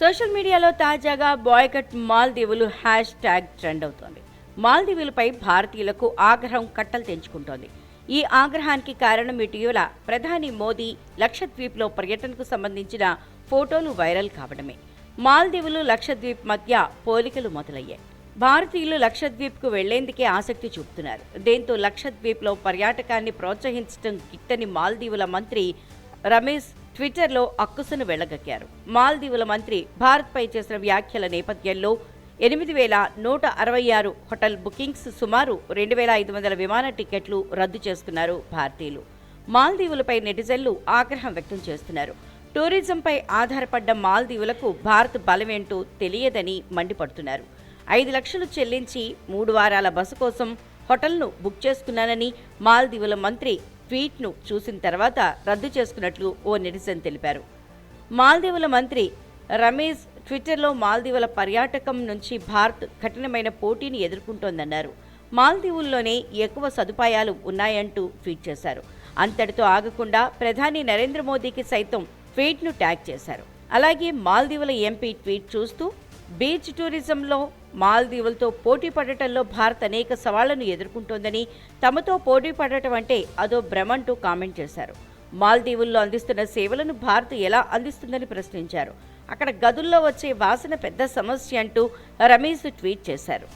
Social మీడియాలో తాజాగా boycott మాల్దీవులు హ్యాష్ ట్యాగ్ ట్రెండ్ అవుతోంది. మాల్దీవులపై భారతీయులకు ఆగ్రహం కట్టలు తెంచుకుంటోంది. ఈ ఆగ్రహానికి కారణం ఇటీవల ప్రధాని మోదీ లక్షద్వీప్లో పర్యటనకు సంబంధించిన ఫోటోలు వైరల్ కావడమే. మాల్దీవులు లక్షద్వీప్ మధ్య పోలికలు మొదలయ్యాయి. భారతీయులు లక్షద్వీప్కు వెళ్ళేందుకే ఆసక్తి చూపుతున్నారు. దీంతో లక్షద్వీప్లో పర్యాటకాన్ని ప్రోత్సహించడం గిట్టని మాల్దీవుల మంత్రి రమేష్ ట్విట్టర్లో అక్కుసును వెళ్ళగక్కారు. మాల్దీవుల మంత్రి భారత్పై చేసిన వ్యాఖ్యల నేపథ్యంలో ఎనిమిది వేల నూట అరవై ఆరు హోటల్ బుకింగ్స్ సుమారు రెండు వేల ఐదు వందల విమాన టికెట్లు రద్దు చేసుకున్నారు భారతీయులు. మాల్దీవులపై నెటిజన్లు ఆగ్రహం వ్యక్తం చేస్తున్నారు. టూరిజంపై ఆధారపడ్డ మాల్దీవులకు భారత్ బలమేంటో తెలియదని మండిపడుతున్నారు. ఐదు లక్షలు చెల్లించి మూడు వారాల బస కోసం హోటల్ను బుక్ చేసుకున్నానని మాల్దీవుల మంత్రి ట్వీట్ను చూసిన తర్వాత రద్దు చేసుకున్నట్లు ఓ నెటిజన్ తెలిపారు. మాల్దీవుల మంత్రి రమేష్ ట్విట్టర్లో మాల్దీవుల పర్యాటకం నుంచి భారత్ కఠినమైన పోటీని ఎదుర్కొంటోందన్నారు. మాల్దీవుల్లోనే ఎక్కువ సదుపాయాలు ఉన్నాయంటూ ట్వీట్ చేశారు. అంతటితో ఆగకుండా ప్రధాని నరేంద్ర మోదీకి సైతం ట్వీట్ను ట్యాగ్ చేశారు. అలాగే మాల్దీవుల ఎంపీ ట్వీట్ చూస్తూ బీచ్ టూరిజంలో మాల్దీవులతో పోటీ పడటంలో భారత్ అనేక సవాళ్ళను ఎదుర్కొంటోందని తమతో పోటీ పడటం అంటే అదో భ్రమంటూ కామెంట్ చేశారు. మాల్దీవుల్లో అందిస్తున్న సేవలను భారత్ ఎలా అందిస్తుందని ప్రశ్నించారు. అక్కడ గదుల్లో వచ్చే వాసన పెద్ద సమస్య అంటూ రమేష్ ట్వీట్ చేశారు.